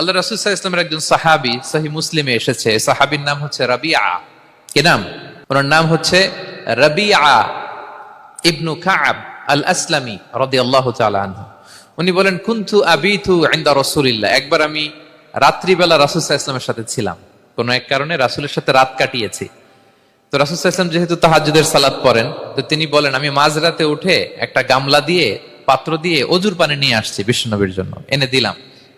আল্লাহ রাসুল্লাহ ইসলামের একজন সাহাবি সাহি মুসলিমে এসেছে। সাহাবির নাম হচ্ছে রাবিয়া। কি নাম? ওনার নাম হচ্ছে রাবিয়া ইবনু কাব আল আসলামী রদি আল্লাহ উনি বলেন কুন্থু কুন্তু আবিথু আইন্দা রসুলিল্লাহ। একবার আমি রাত্রিবেলা রাসুল্লাহ ইসলামের সাথে ছিলাম। কোন এক কারণে রাসুলের সাথে রাত কাটিয়েছি। তো রাসুল্লাহ ইসলাম যেহেতু তাহাজুদের সালাদ পড়েন, তো তিনি বলেন, আমি মাঝরাতে উঠে একটা গামলা দিয়ে, পাত্র দিয়ে অজুর পানি নিয়ে আসছি বিষ্ণুনবীর জন্য। এনে দিলাম।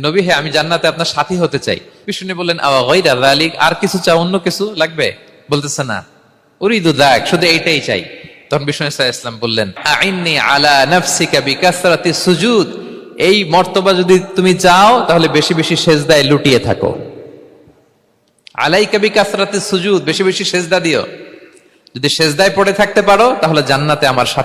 নবী, হে, আমি জান্নাতে আপনার সাথী হতে চাই। বিষ্ণু বললেন আর কিছু চাও, অন্য কিছু লাগবে? বলতেছে, না। উরিদু শুধু এইটাই চাই। তখন বিষ্ণু ইসলাম বললেন, আইন্নি আলা সুজুদ। এই মর্তবা যদি তুমি চাও, তাহলে বেশি বেশি সেজদায় লুটিয়ে থাকো। আলাইকা বিকাসরাতি সুজুদ, বেশি বেশি সেজদা দিও। যদি সেজদায় পড়ে থাকতে পারো, তাহলে জান্নাতে আমার সাথে